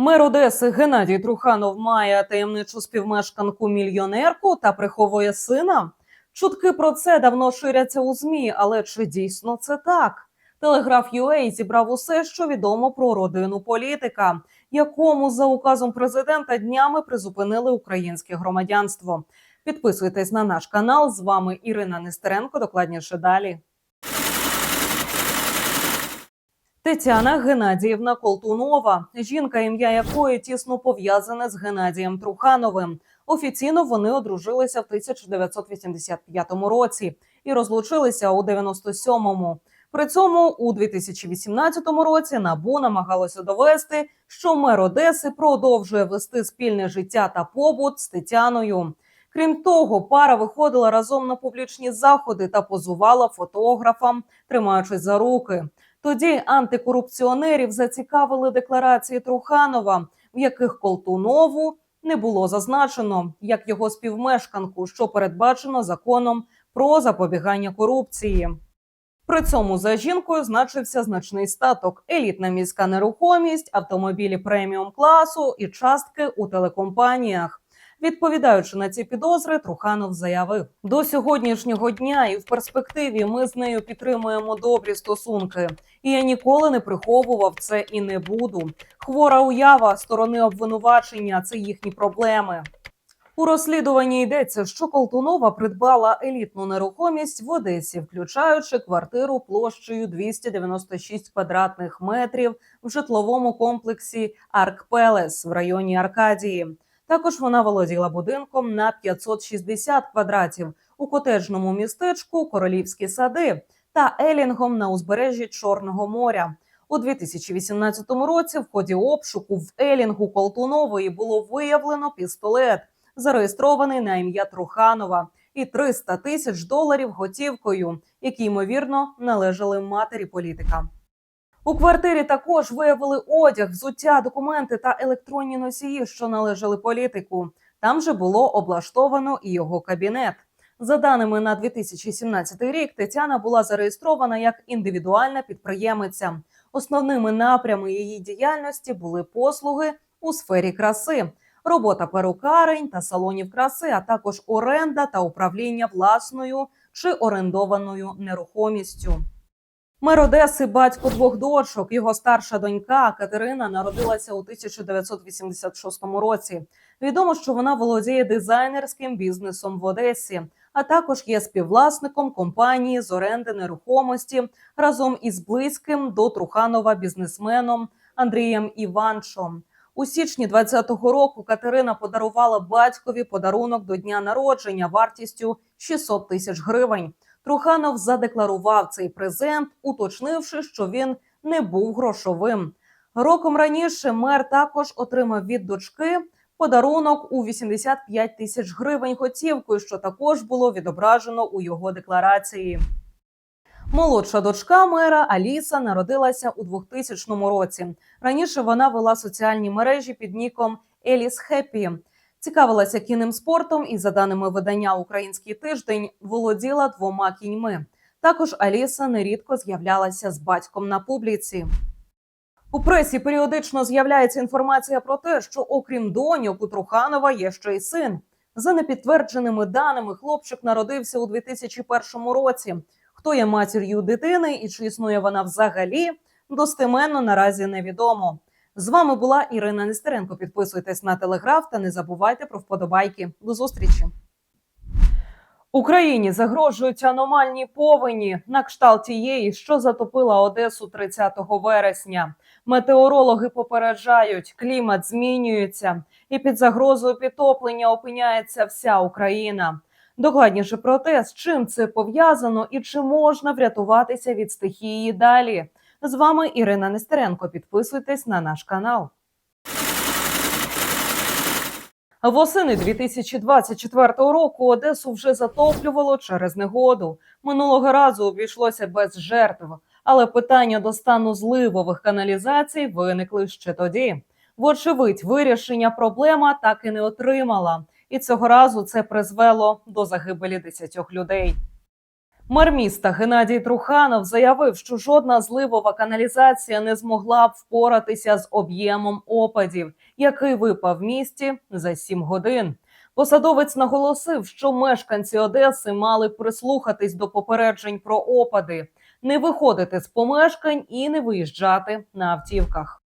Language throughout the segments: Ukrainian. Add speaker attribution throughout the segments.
Speaker 1: Мер Одеси Геннадій Труханов має таємничу співмешканку мільйонерку та приховує сина. Чутки про це давно ширяться у змі, але чи дійсно це так? Телеграф UA зібрав усе, що відомо про родину політика, якому за указом президента днями призупинили українське громадянство. Підписуйтесь на наш канал. З вами Ірина Нестеренко. Докладніше далі. Тетяна Геннадіївна Колтунова, жінка, ім'я якої тісно пов'язане з Геннадієм Трухановим. Офіційно вони одружилися в 1985 році і розлучилися у 97-му. При цьому у 2018 році набу намагалося довести, що мер Одеси продовжує вести спільне життя та побут з Тетяною. Крім того, пара виходила разом на публічні заходи та позувала фотографам, тримаючись за руки. Тоді антикорупціонерів зацікавили декларації Труханова, в яких Колтунову не було зазначено як його співмешканку, що передбачено законом про запобігання корупції. При цьому за жінкою значився значний статок, елітна міська нерухомість, автомобілі преміум класу і частки у телекомпаніях. Відповідаючи на ці підозри, Труханов заявив: до сьогоднішнього дня і в перспективі ми з нею підтримуємо добрі стосунки. І я ніколи не приховував це і не буду. Хвора уява сторони обвинувачення це їхні проблеми. У розслідуванні йдеться, що Колтунова придбала елітну нерухомість в Одесі, включаючи квартиру площею 296 квадратних метрів в житловому комплексі Арк Пелес в районі Аркадії. Також вона володіла будинком на 560 квадратів у котеджному містечку Королівські сади та елінгом на узбережжі Чорного моря. У 2018 році в ході обшуку в елінгу Колтунової було виявлено пістолет, зареєстрований на ім'я Труханова, і 300 тисяч доларів готівкою, які ймовірно належали матері політика. У квартирі також виявили одяг, взуття, документи та електронні носії, що належали політику. Там же було облаштовано і його кабінет. За даними на 2017 рік, Тетяна була зареєстрована як індивідуальна підприємиця. Основними напрями її діяльності були послуги у сфері краси, робота перукарень та салонів краси, а також оренда та управління власною чи орендованою нерухомістю. Мер Одеси, батько двох дочок. Його старша донька Катерина народилася у 1986 році. Відомо, що вона володіє дизайнерським бізнесом в Одесі, а також є співвласником компанії з оренди нерухомості разом із близьким до Труханова бізнесменом Андрієм Іванчом. У січні 2020 року Катерина подарувала батькові подарунок до дня народження вартістю 600 тисяч гривень. Труханов задекларував цей презент, уточнивши, що він не був грошовим. Роком раніше мер також отримав від дочки подарунок у 85 тисяч гривень готівкою, що також було відображено у його декларації. Молодша дочка мера Аліса народилася у 2000 році. Раніше вона вела соціальні мережі під ніком Еліс Хеппі. Цікавилася кінним спортом і, за даними видання Український тиждень, володіла двома кіньми. Також Аліса нерідко з'являлася з батьком на публіці. У пресі періодично з'являється інформація про те, що окрім доньок у Труханова є ще й син. За непідтвердженими даними, хлопчик народився у 2001 році. Хто є матір'ю дитини і чи існує вона взагалі, достеменно наразі невідомо. З вами була Ірина Нестеренко. Підписуйтесь на телеграф та не забувайте про вподобайки. До зустрічі. Україні загрожують аномальні повені на кшталт тієї, що затопила Одесу 30 вересня. Метеорологи попереджають, клімат змінюється, і під загрозою підтоплення опиняється вся Україна. Докладніше про те, з чим це пов'язано і чи можна врятуватися від стихії далі. З вами Ірина Нестеренко. Підписуйтесь на наш канал. Восени 2024 року Одесу вже затоплювало через негоду. Минулого разу обійшлося без жертв, але питання до стану зливових каналізацій виникли ще тоді. Вочевидь, вирішення проблема так і не отримала, і цього разу це призвело до загибелі 10 людей. Мер міста Геннадій Труханов заявив, що жодна зливова каналізація не змогла б впоратися з об'ємом опадів, який випав в місті за сім годин. Посадовець наголосив, що мешканці Одеси мали прислухатись до попереджень про опади, не виходити з помешкань і не виїжджати на автівках.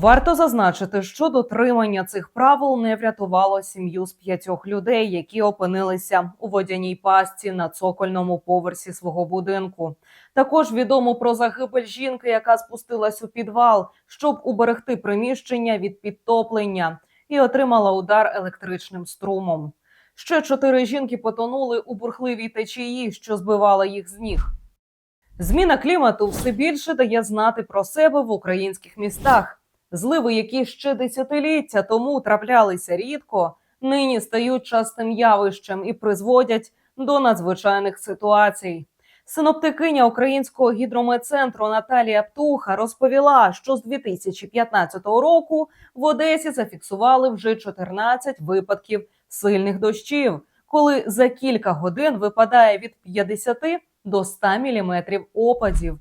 Speaker 1: Варто зазначити, що дотримання цих правил не врятувало сім'ю з п'ятьох людей, які опинилися у водяній пастці на цокольному поверсі свого будинку. Також відомо про загибель жінки, яка спустилась у підвал, щоб уберегти приміщення від підтоплення, і отримала удар електричним струмом. Ще чотири жінки потонули у бурхливій течії, що збивала їх з ніг. Зміна клімату все більше дає знати про себе в українських містах. Зливи, які ще десятиліття тому траплялися рідко, нині стають частим явищем і призводять до надзвичайних ситуацій. Синоптикиня Українського гідрометцентру Наталія Птуха розповіла, що з 2015 року в Одесі зафіксували вже 14 випадків сильних дощів, коли за кілька годин випадає від 50 до 100 міліметрів опадів.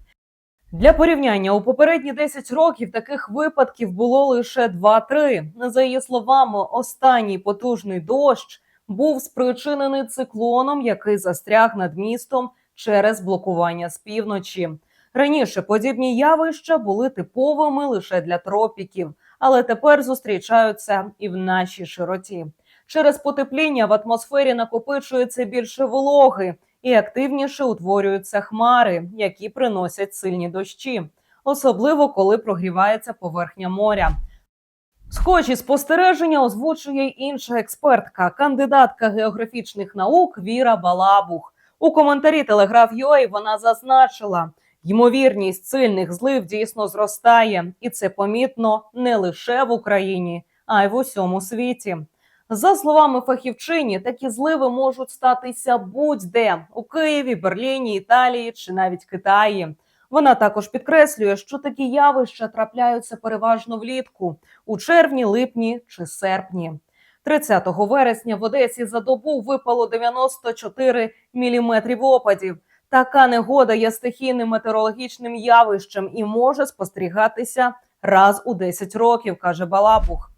Speaker 1: Для порівняння у попередні 10 років таких випадків було лише 2-3. За її словами, останній потужний дощ був спричинений циклоном, який застряг над містом через блокування з півночі. Раніше подібні явища були типовими лише для тропіків, але тепер зустрічаються і в нашій широті. Через потепління в атмосфері накопичується більше вологи і активніше утворюються хмари, які приносять сильні дощі, особливо коли прогрівається поверхня моря. Схожі спостереження озвучує інша експертка, кандидатка географічних наук Віра Балабух. У коментарі Телеграф UA вона зазначила, ймовірність сильних злив дійсно зростає, і це помітно не лише в Україні, а й в усьому світі. За словами фахівчині, такі зливи можуть статися будь-де у Києві, Берліні, Італії чи навіть Китаї. Вона також підкреслює, що такі явища трапляються переважно влітку у червні, липні чи серпні. 30 вересня в Одесі за добу випало 94 міліметрів опадів. Така негода є стихійним метеорологічним явищем і може спостерігатися раз у 10 років, каже Балабух.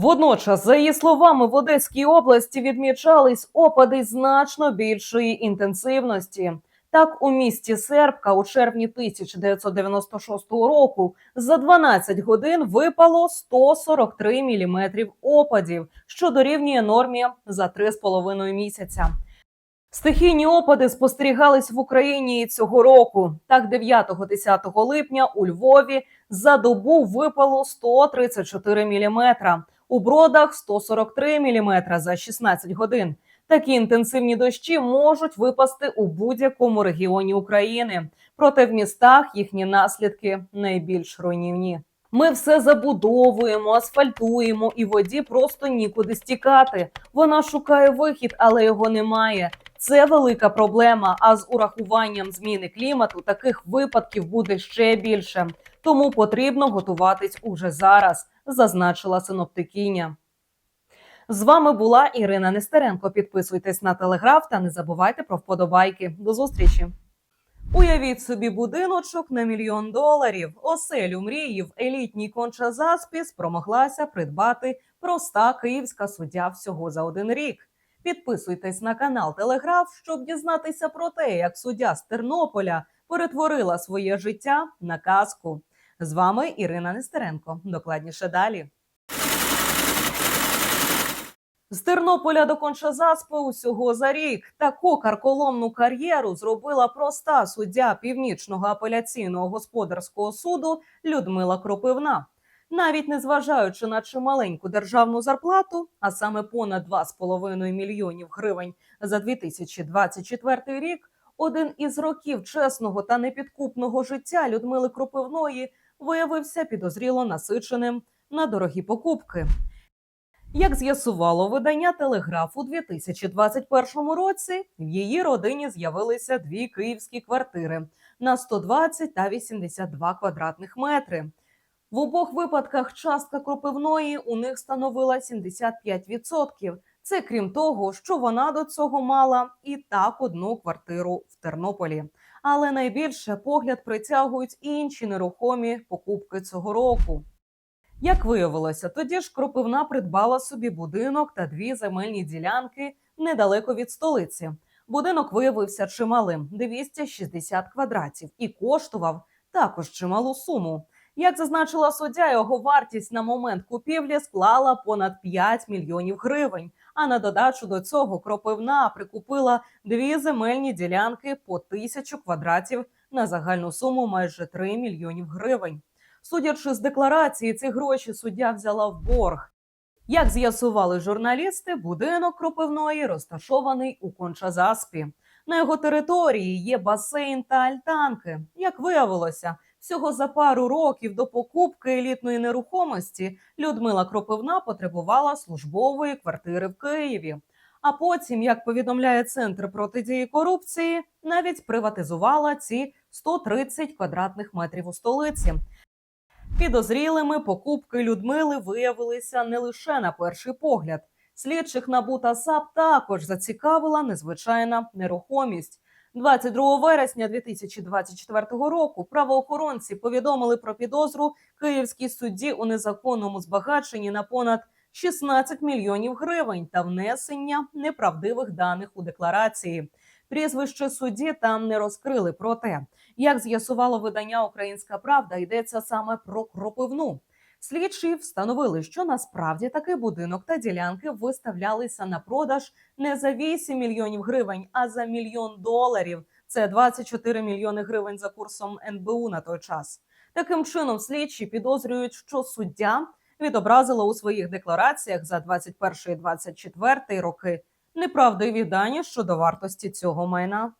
Speaker 1: Водночас, за її словами, в Одеській області відмічались опади значно більшої інтенсивності. Так, у місті Сербка у червні 1996 року за 12 годин випало 143 міліметрів опадів, що дорівнює нормі за 3,5 місяця. Стихійні опади спостерігались в Україні і цього року. Так, 9-10 липня у Львові за добу випало 134 міліметра, у бродах 143 міліметра за 16 годин. Такі інтенсивні дощі можуть випасти у будь-якому регіоні України. Проте в містах їхні наслідки найбільш руйнівні. Ми все забудовуємо, асфальтуємо, і воді просто нікуди стікати. Вона шукає вихід, але його немає. Це велика проблема. А з урахуванням зміни клімату таких випадків буде ще більше. Тому потрібно готуватись уже зараз, зазначила синоптикиня. З вами була Ірина Нестеренко. Підписуйтесь на телеграф та не забувайте про вподобайки. До зустрічі. Уявіть собі будиночок на мільйон доларів. Оселю мрії в елітній кончазаспі спромоглася придбати проста київська суддя всього за один рік. Підписуйтесь на канал Телеграф, щоб дізнатися про те, як суддя з Тернополя перетворила своє життя на казку. З вами Ірина Нестеренко. Докладніше далі. З Тернополя до Кончазаспи усього за рік таку карколомну кар'єру зробила проста суддя північного апеляційного господарського суду Людмила Кропивна. Навіть незважаючи на чималеньку державну зарплату, а саме понад 2,5 мільйонів гривень за 2024 рік, один із років чесного та непідкупного життя Людмили Кропивної виявився підозріло насиченим на дорогі покупки. Як з'ясувало видання Телеграф у 2021 році, в її родині з'явилися дві київські квартири на 120 та 82 квадратних метри. В обох випадках частка кропивної у них становила 75%. Це крім того, що вона до цього мала і так одну квартиру в Тернополі. Але найбільше погляд притягують інші нерухомі покупки цього року. Як виявилося, тоді ж Кропивна придбала собі будинок та дві земельні ділянки недалеко від столиці. Будинок виявився чималим 260 квадратів і коштував також чималу суму. Як зазначила суддя, його вартість на момент купівлі склала понад 5 мільйонів гривень. А на додачу до цього Кропивна прикупила дві земельні ділянки по тисячу квадратів на загальну суму майже 3 мільйонів гривень. Судячи з декларації, ці гроші суддя взяла в борг. Як з'ясували журналісти, будинок Кропивної розташований у Кончазаспі. На його території є басейн та альтанки. Як виявилося, всього за пару років до покупки елітної нерухомості Людмила Кропивна потребувала службової квартири в Києві. А потім, як повідомляє Центр протидії корупції, навіть приватизувала ці 130 квадратних метрів у столиці. Підозрілими покупки Людмили виявилися не лише на перший погляд. Слідчих НАБУ та САП також зацікавила незвичайна нерухомість. 22 вересня 2024 року правоохоронці повідомили про підозру київській судді у незаконному збагаченні на понад 16 мільйонів гривень та внесення неправдивих даних у декларації. Прізвище судді там не розкрили. Проте, як з'ясувало видання Українська Правда, йдеться саме про кропивну. Слідчі встановили, що насправді такий будинок та ділянки виставлялися на продаж не за 8 мільйонів гривень, а за мільйон доларів. Це 24 мільйони гривень за курсом НБУ на той час. Таким чином, слідчі підозрюють, що суддя відобразила у своїх деклараціях за 21-24 роки неправдиві дані щодо вартості цього майна.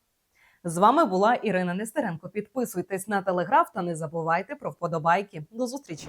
Speaker 1: З вами була Ірина Нестеренко. Підписуйтесь на телеграф та не забувайте про вподобайки. До зустрічі.